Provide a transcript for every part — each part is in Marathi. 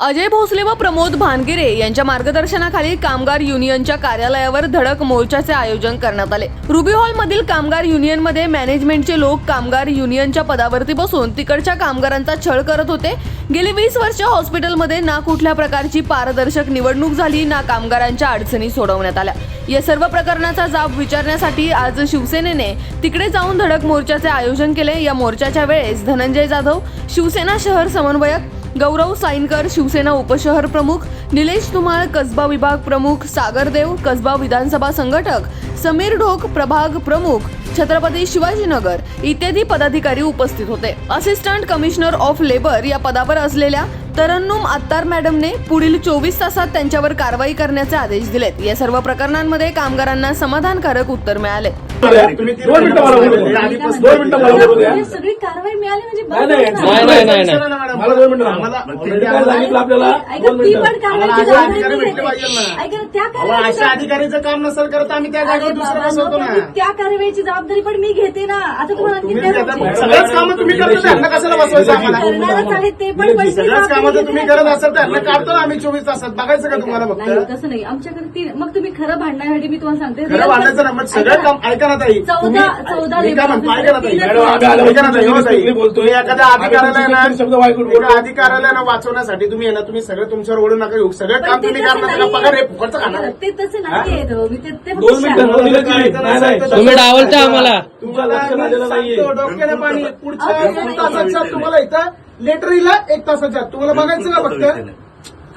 अजय भोसले व प्रमोद भानगिरे यांच्या मार्गदर्शनाखाली कामगार युनियनच्या कार्यालयावर धडक मोर्चाचे आयोजन करण्यात आले. रुबी हॉल मधील कामगार युनियनमध्ये मॅनेजमेंटचे लोक कामगार युनियनच्या पदावरती बसून तिकडच्या कामगारांचा छळ करत होते. गेली वीस वर्ष हॉस्पिटलमध्ये ना कुठल्या प्रकारची पारदर्शक निवडणूक झाली ना कामगारांच्या अडचणी सोडवण्यात आल्या. या सर्व प्रकरणाचा जाब विचारण्यासाठी आज शिवसेनेने तिकडे जाऊन धडक मोर्चाचे आयोजन केले. या मोर्चाच्या वेळेस धनंजय जाधव शिवसेना शहर समन्वयक गौरव साईनकर शिवसेना उपशहर प्रमुख निलेश धुमाळ कसबा विभाग प्रमुख सागर देव कसबा विधानसभा संघटक समीर ढोक प्रभाग प्रमुख छत्रपती शिवाजीनगर इत्यादी पदाधिकारी उपस्थित होते. असिस्टंट कमिशनर ऑफ लेबर या पदावर असलेल्या तरन्नुम आत्तार मॅडमने पुढील चोवीस तासात त्यांच्यावर कारवाई करण्याचे आदेश दिलेत. या सर्व प्रकरणांमध्ये कामगारांना समाधानकारक उत्तर मिळाले. दोन मिनिटं मला बोलू द्या. दोन मिनिटं मला बोलू द्या. म्हणजे सगळी कारवाई मिळाली म्हणजे नाही बरं नाही झालं. नाही, नाही, नाही. मला दोन मिनिटं. आम्हाला काय सांगितलं आपल्याला. ऐका, दोन ती पण मिनिटं कारवाईची आम्हाला जबाबदारी अधिकारी मी भेटले पाहिजे घेते. ना. ऐका, त्या अहो, कारवाईची अशा अधिकारीचं काम नसेल करत आम्ही त्या जागेवर दुसरं बसवतो ना. त्या कारवाईची जबाबदारी पण मी घेते ना. आता तुम्हाला तुम्ही? सगळंच कामं तुम्ही करता त्यांना कशाला बसवायचं आम्हाला? करणारच आहेत ते पण पण मी सगळ्याच कामं जर तुम्ही करत ना. असाल तर त्यांना काढतो ना आम्ही चोवीस तासात. बघायचं का तुम्हाला नाही फक्त? तसं नाही. आमच्याकडे ती मग तुम्ही खरं भांडण्यासाठी मी तुम्हाला सांगते. खरं भांडायचं ना मग सगळं काम ऐका ताई तुम्ही- चौदा मी काय म्हणतो ऐका ना ताई लेबर मॅडम, आम्ही आलो, ऐका ना ताई, हो ताई. बोलतोय. तुम्ही एखाद्या अधिकाऱ्याला आहे आम्ही शब्द वाईट ना बोलतो. एका अधिकाऱ्याला ना वाचवण्यासाठी तुम्ही आहे ना तुम्ही सगळं तुमच्यावर ओढून नका घेऊ सगळं काम तुम्ही करणार त्याला नाहीये. पगार हे फुकटचं खाणार ते तसं नाहीये तो. मी ते ते फक्त दोन मिनिटं शांत- बोलू द्या की. नाही, नाही. तुम्ही डावलता आम्हाला तुमच्या लक्षात आलेलं नाहीये सांगतो, डोक्याला पाणी पुढच्या दोन तासाच्या आत तुम्हाला इथं लेटरीला एक तासाच्या आत. तुम्हाला बघायचं का फक्त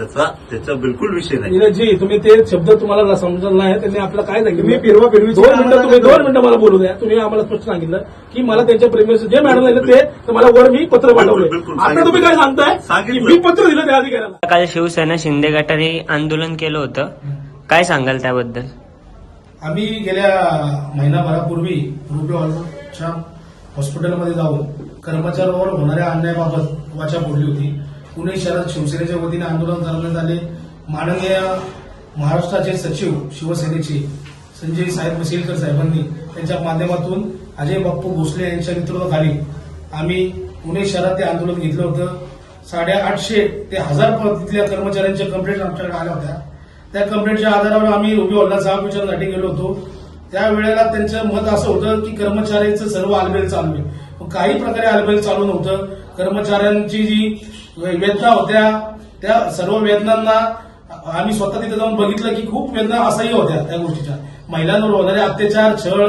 त्याचा त्याचा बिलकुल विषय नाही. नीरजजी तुम्ही ते शब्द तुम्हाला समजलं नाही त्यांनी आपलं काय सांगितलं? फिरवा फिरवी दोन मिनिटं तुम्ही दोन मिनिटं मला बोलू द्या तुम्ही आम्हाला स्पष्ट सांगितलं की मला त्यांच्या प्रेमेस जे मॅडम दिलं ते तर मला वर मी पत्र पाठवले बिलकुल, आता तुम्ही काय सांगताय. मी पत्र दिलं त्या अधिकाऱ्याला. काल शिवसेना शिंदे गटाने आंदोलन केलं होतं. काय सांगाल त्याबद्दल? आम्ही गेल्या महिनाभरापूर्वी हॉलच्या हॉस्पिटलमध्ये जाऊन कर्मचाऱ्यांवर होणाऱ्या अन्यायाबाबत वाचा फोडली होती. पुणे शहरात शिवसेनेच्या वतीने आंदोलन चालवण्यात आले. माननीय महाराष्ट्राचे सचिव शिवसेनेचे संजय साहेब मसिलकर साहेबांनी त्यांच्या माध्यमातून अजय बाप्पू भोसले यांच्या नेतृत्वाखाली आम्ही पुणे शहरात ते आंदोलन घेतलं होतं. साडेआठशे ते हजार प- तिथल्या कर्मचाऱ्यांच्या कंप्लेंट आमच्याकडे आल्या होत्या. त्या कंप्लेंटच्या आधारावर आम्ही रुबी हॉलला जाब विचारण्यासाठी गेलो होतो. त्यावेळेला त्यांचं मत असं होतं की कर्मचाऱ्यांचं सर्व आलबेल चालू आहे. काही प्रकारे आलबेल चालू नव्हतं. कर्मचाऱ्यांची जी वेदना होत्या. त्या सर्व वेदनांना आम्ही स्वतः तिथे जाऊन बघितलं की खूप वेदना असह्य होत्या त्या गोष्टीच्या. महिलांवर होणारे अत्याचार छळ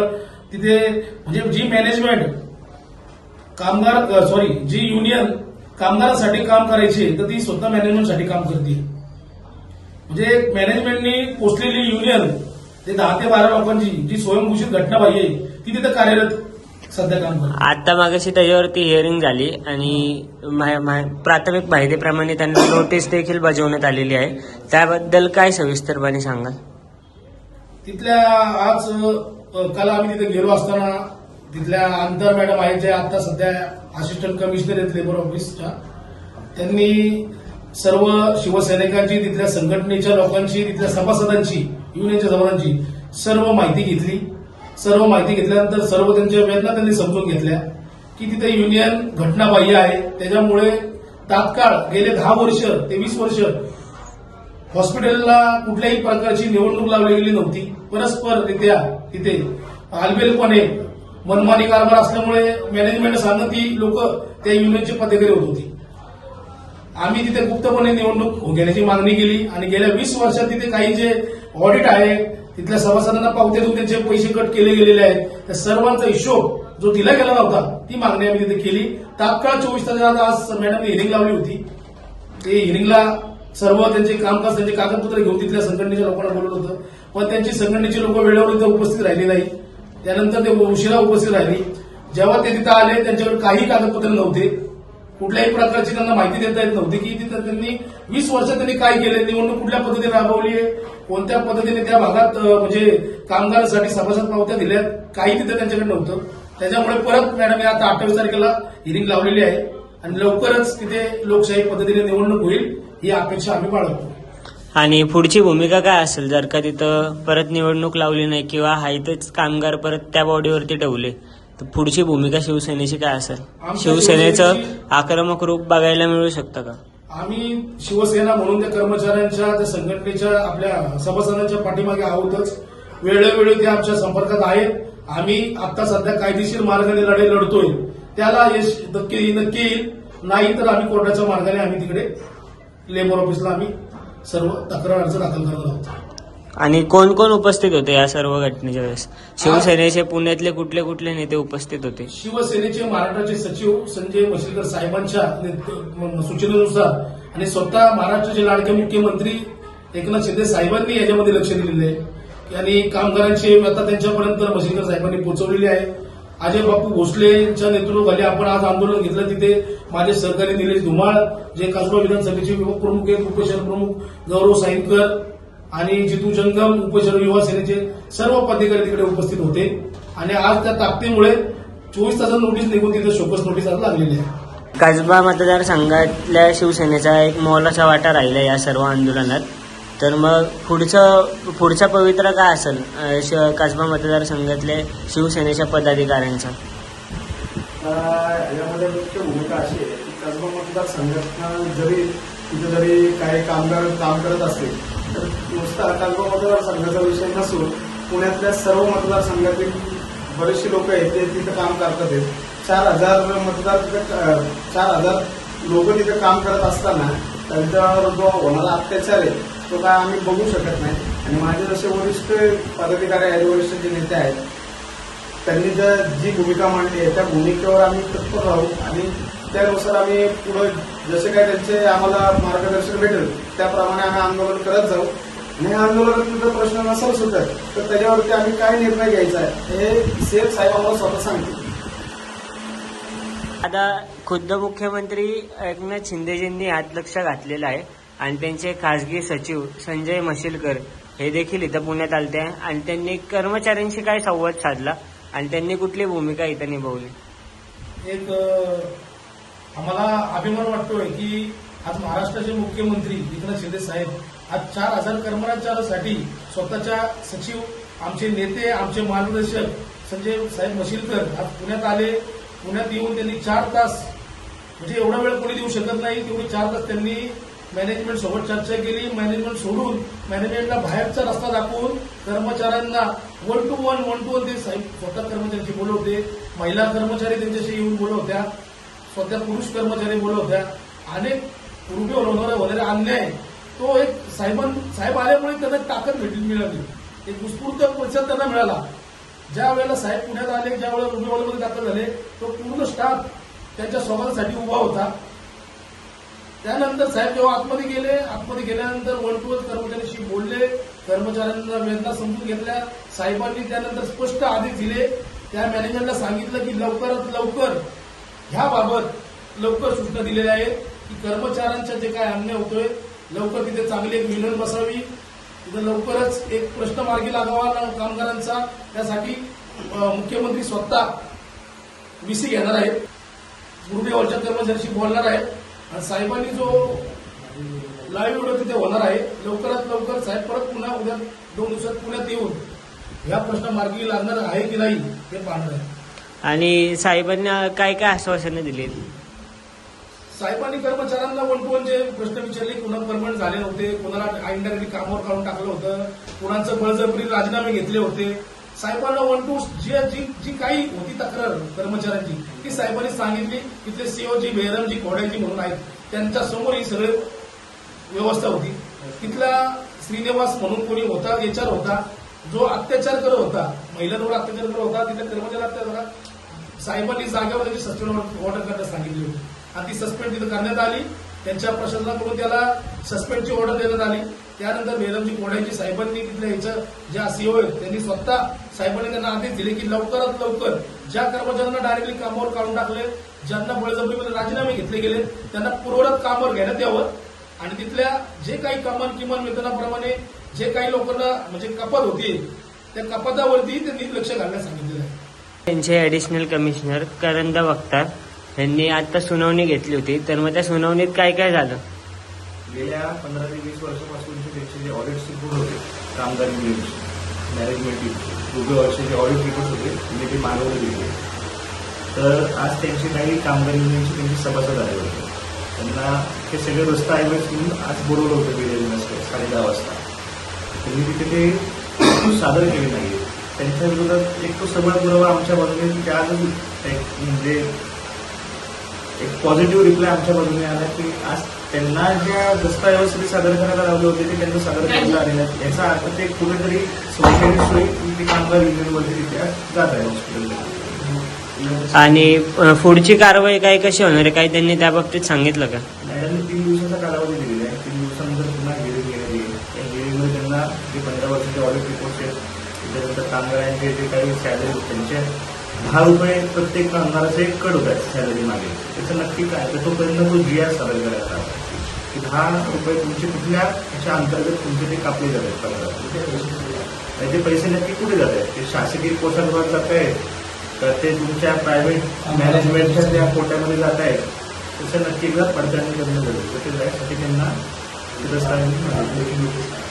तिथे म्हणजे जी मॅनेजमेंट कामगार सॉरी जी युनियन कामगारांसाठी काम करायची तर ती स्वतः मॅनेजमेंटसाठी काम करते. म्हणजे मॅनेजमेंटनी पोचलेली युनियन ते दहा ते बारा लोकांची जी स्वयंघोषित घटना पाहिजे ती तिथे कार्यरत सध्या काम करते. आता मागाशी त्याच्यावरती हिअरिंग झाली आणि प्राथमिक माहितीप्रमाणे त्यांना नोटीस देखील बजावण्यात आलेली आहे. त्याबद्दल काय सविस्तरपणे सांगाल? तिथल्या आज अ, काल आम्ही तिथे गेलो असताना तिथल्या आमदार मॅडम आहेत ज्या आता सध्या असिस्टंट कमिशनर आहेत लेबर ऑफिसच्या त्यांनी सर्व शिवसैनिकांची तिथल्या संघटनेच्या लोकांची तिथल्या सभासदांची युनियनच्या सभासदांची सर्व माहिती घेतली. सर्व माहिती घेतल्यानंतर सर्व त्यांच्या वेदना त्यांनी समजून घेतल्या की तिथे युनियन घटनाबाह्य आहे. त्याच्यामुळे तात्काळ गेले दहा वर्ष ते वीस वर्ष हॉस्पिटलला कुठल्याही प्रकारची निवडणूक लावली गेली नव्हती. परस्पररित्या तिथे आलबेलपणे मनमानी कारभार असल्यामुळे मॅनेजमेंट सांगत ती लोक त्या युनियनची पदाधिकारी होत होती. आम्ही तिथे गुप्तपणे निवडणूक घेण्याची मागणी केली आणि गेल्या वीस वर्षात तिथे काही जे ऑडिट आहे तिथल्या सभासदांना पावते देऊन त्यांचे पैसे कट केले गेलेले आहेत. त्या सर्वांचा हिशोब जो दिला गेला नव्हता ती मागणी आम्ही तिथे केली. तात्काळ चोवीस तासात आज मॅडमने हिरिंग लावली होती. ते हिरिंगला सर्व त्यांचे कामकाज त्यांचे कागदपत्र घेऊन तिथल्या संघटनेच्या लोकांना बोलवलं होतं. पण त्यांची संघटनेची लोक वेळेवर इथं उपस्थित राहिली नाही. त्यानंतर ते उशिरा उपस्थित राहिली. जेव्हा ते तिथं आले त्यांच्याकडे काही कागदपत्र नव्हते. कुठल्याही प्रकारची त्यांना माहिती देता येत नव्हती की तिथं त्यांनी वीस वर्ष त्यांनी काय केलं निवडणूक कुठल्या पद्धतीने राबवली आहे कोणत्या पद्धतीने त्या भागात म्हणजे कामगारांसाठी सभासद पावत्या दिल्यात काही तिथं त्यांच्याकडे नव्हतं. त्याच्यामुळे परत मॅडम आता अठ्ठावीस तारखेला हिरिंग लावलेली आहे आणि लवकरच तिथे लोकशाही पद्धतीने निवडणूक होईल ही अपेक्षा आम्ही बाळगतो. आणि पुढची भूमिका काय असेल? जर का तिथं परत निवडणूक लावली नाही किंवा हायतच कामगार परत त्या बॉडीवरती ठेवले तर पुढची भूमिका शिवसेनेची काय असेल? शिवसेनेचं शिवसेनेची- आक्रमक रूप बघायला मिळू शकतं का? आम्ही शिवसेना म्हणून त्या कर्मचाऱ्यांच्या त्या संघटनेच्या आपल्या सभासदांच्या पाठीमागे आहोतच. वेळोवेळी ते आमच्या संपर्कात आहेत. आम्ही आता सध्या कायदेशीर मार्गाने लढाई लढतोय. त्याला यश नक्की नक्की येईल. नाही तर आम्ही कोर्टाच्या मार्गाने आम्ही तिकडे लेबर ऑफिसला आम्ही सर्व तक्रार अर्ज दाखल करणार आहोत. आणि कोण कोण उपस्थित होते या सर्व घटनेच्या वेळेस? शिवसेनेचे पुण्यातले कुठले कुठले नेते उपस्थित होते? शिवसेनेचे महाराष्ट्राचे सचिव संजय मशिलकर साहेबांच्या सूचनेनुसार आणि स्वतः महाराष्ट्राचे लाडके मुख्यमंत्री एकनाथ शिंदे साहेबांनी याच्यामध्ये लक्ष दिलेले आहे. आणि कामगारांची व्यथा त्यांच्यापर्यंत मशिलकर साहेबांनी पोहोचवलेली आहे. अजय बापू भोसलेच्या नेतृत्वाखाली आपण आज आंदोलन घेतलं तिथे. माझे सहकारी निलेश धुमाळ जे कसबा विधानसभेचे प्रमुख आहेत उपशहर प्रमुख गौरव साईनकर आणि जितू जंगम उपशहर युवा सेनेचे सर्व पदाधिकारी तिकडे उपस्थित होते. आणि आज त्या ताकदीमुळे चोवीस तासात नोटीस निघून तिथे शोकस नोटीस आज लागलेली आहे. कसबा मतदारसंघातल्या शिवसेनेचा एक मोलाचा वाटा राहिला या सर्व आंदोलनात. तर मग पुढचं पुढचा पवित्र काय असेल श- कसबा मतदारसंघातले शिवसेनेच्या पदाधिकाऱ्यांचा? यामध्ये मुख्य भूमिका अशी आहे की कसबा मतदारसंघातनं जरी तिथे जरी काही कामगार काम करत असतील नुसता कसबा मतदारसंघाचा विषय नसून पुण्यातल्या सर्व मतदारसंघातील बरेचसे लोक आहेत ते तिथं काम करतात आहेत. चार हजार मतदार तिथं चार हजार लोक तिथं काम करत असताना त्यांच्यावर जो होणारा अत्याचार आहे तो काय आम्ही बघू शकत नाही आणि माझे जसे वरिष्ठ पदाधिकारी आहेत वरिष्ठ जे नेते आहेत त्यांनी जर जी भूमिका मांडली आहे त्या भूमिकेवर आम्ही तत्पर राहू आणि त्यानुसार आम्ही पुढे जसे काय त्यांचे आम्हाला मार्गदर्शन भेटेल त्याप्रमाणे आम्ही आंदोलन करत जाऊ. आणि हे आंदोलनात जर प्रश्न नसेल सुटत तर त्याच्यावरती आम्ही काय निर्णय घ्यायचा आहे हे सीएम साहेब आम्हाला स्वतः सांगतील. आता खुद्द मुख्यमंत्री एकनाथ शिंदेजींनी हात लक्ष घातलेला आहे आणि त्यांचे खासगी सचिव संजय मशिलकर हे देखील इथं पुण्यात आलते आणि त्यांनी कर्मचाऱ्यांशी काय संवाद साधला आणि त्यांनी कुठली भूमिका इथं निभावली? एक आम्हाला अभिमान वाटतोय की आज महाराष्ट्राचे मुख्यमंत्री एकनाथ शिंदे साहेब आज चार हजार कर्मचाऱ्यांसाठी स्वतःच्या सचिव आमचे नेते आमचे मार्गदर्शक संजय साहेब मशीलकर आज पुण्यात आले. पुण्यात येऊन त्यांनी चार तास म्हणजे एवढा वेळ कोणी देऊ शकत नाही तेवढी चार तास त्यांनी मॅनेजमेंट सोबत चर्चा केली. मॅनेजमेंट सोडून मॅनेजमेंटला बाहेरचा रस्ता दाखवून कर्मचाऱ्यांना one two one one two one ते साहेब स्वतः कर्मचाऱ्यांशी बोलवते महिला कर्मचारी त्यांच्याशी येऊन बोलवत्या स्वतः पुरुष कर्मचारी बोलत होत्या. अनेक रुपये होणारा होणारे अन्याय. तो एक साहेबां साहेब आल्यामुळे त्यांना ताकद भेटली मिळाली. एक उत्स्फूर्त प्रतिसाद त्यांना मिळाला. ज्या वेळेला साहेब पुण्यात आले ज्या वेळेला रुग्णवाल्यामध्ये दाखल झाले तो पूर्ण स्टाफ त्यांच्या स्वागतासाठी उभा होता. त्यानंतर साहेब जेव्हा आतमध्ये गेले आतमध्ये गेल्यानंतर वन टू वन कर्मचाऱ्यांशी बोलले कर्मचाऱ्यांना वेदना समजून घेतल्या. साहेबांनी त्यानंतर स्पष्ट आदेश दिले. त्या मॅनेजरला सांगितलं की लवकरात लवकर ह्याबाबत लवकर सूचना दिलेल्या आहेत की कर्मचाऱ्यांचा जे काय अन्याय होतोय लवकर तिथे चांगली एक युनियन बसावी. तिथे लवकरच एक प्रश्न मार्गी लागावा ना कामगारांचा. त्यासाठी मुख्यमंत्री स्वतः विसी घेणार आहेत. गुरुदेवाच्या कर्मचाऱ्यांशी बोलणार आहेत. आणि साहेबांनी जो लाईव्ह व्हिडिओ तिथे होणार आहे लवकरात लवकर साहेब परत पुन्हा उद्या दोन दिवसात पुण्यात येऊन ह्या प्रश्न मार्गी लागणार आहे की नाही हे पाहणार आहे आणि साहेबांना काय काय आश्वासनं दिली? साहेबांनी कर्मचाऱ्यांना वन टू वन जे प्रश्न विचारले कुणा परमनंट झाले नव्हते कुणाला इंडायरेक्टली कामावर काढून टाकलं होतं कुणाचं बळजबरी राजीनामे घेतले होते. साहेबांना वन टू जी जी काही होती तक्रार कर्मचाऱ्यांची ती साहेबांनी सांगितली तिथले सीओजी बेहरमजी खोड्याजी म्हणून आहेत. त्यांच्यासमोर ही सगळी व्यवस्था होती. तिथला श्रीनिवास म्हणून कोणी होता एचआर होता जो अत्याचार करत होता महिलांवर अत्याचार करत होता तिथल्या कर्मचारी अत्याचार साहेबांनी जागेवर त्याची सस्पेंड ऑर्डर करण्यास सांगितली होती. आणि ती सस्पेंड तिथं करण्यात आली. त्यांच्या प्रशासनाकडून त्याला सस्पेंडची ऑर्डर देण्यात आली. त्यानंतर बेरमजी कोड्यांची साहेबांनी तिथल्या ह्याच्या ज्या सीओ आहेत त्यांनी स्वतः साहेबांनी त्यांना आदेश दिले की लवकरात लवकर ज्या कर्मचाऱ्यांना डायरेक्टली कामावर काढून टाकले ज्यांना बळजबरीमध्ये राजीनामे घेतले गेले त्यांना पूर्वरत कामावर घेण्यात यावं. आणि तिथल्या जे काही कमान किमान वेतनाप्रमाणे जे काही लोकांना म्हणजे कपात होती त्या कपातावरती त्यांनी लक्ष घालण्यास सांगितलं. त्यांचे ऍडिशनल कमिशनर करंद वक्तार यांनी आता सुनावणी घेतली होती. तर मग त्या सुनावणीत काय काय झालं? गेल्या पंधरा ते वीस वर्षापासूनचे त्यांचे जे ऑडिट रिपोर्ट होते कामगार युनियनचे उभे वर्षाचे ऑडिट रिपोर्ट होते त्यांनी ते मागवले गेले. तर आज त्यांचे काही कामगार युनियनचे त्यांचे सभासद आले होते. त्यांना ते हे सगळे रस्ता ऐवज म्हणून आज बोलवलं होतं बीडे साडे दहा वाजता. त्यांनी तिथे ते सादर केले नाही त्यांच्या विरोधात एक तो सबळ पुरावा आमच्या बाजूने त्या एक म्हणजे एक पॉझिटिव्ह रिप्लाय आमच्या बाजूने आला की आज त्यांना ज्या दस्तऐवज ते सादर करायला लावले होते ते त्यांना सादर करायला आले नाहीत याचा अर्थ ते कुठेतरी सोशलिस्ट सोयी ते कामगार युनियनमध्ये तिथे जात आहे हॉस्पिटलमध्ये आणि पुढची कारवाई काय कशी होणार आहे? काही त्यांनी त्या बाबतीत सांगितलं का मॅडमने तीन दिवसाचा कालावधी दिलेला आहे तीन दिवसानंतर पुन्हा हिअरिंग घेण्यात येईल त्या हिअरिंगमध्ये त्यांना जे पंधरा वर्षाचे ऑडिट रिपोर्ट्स आहेत त्याच्यानंतर कामगारांचे सॅलरी त्यांचे दहा रुपये प्रत्येक कामगाराचे कट होत आहेत सॅलरी मागे. त्याचं नक्की काय? तर तोपर्यंत तो जी आर सादर करायचा. की दहा रुपये तुमचे कुठल्या ह्याच्या अंतर्गत तुमचे ते कापले जात आहेत पगारात ते पैसे नक्की कुठे जात आहेत ते शासकीय कोषांवर जात आहेत तर ते तुमच्या प्रायव्हेट मॅनेजमेंटच्या त्या कोट्यामध्ये जात आहेत त्याचं नक्की एकदा पडताळणी करणं गरजेचं आहे. त्यांना दस्तावेज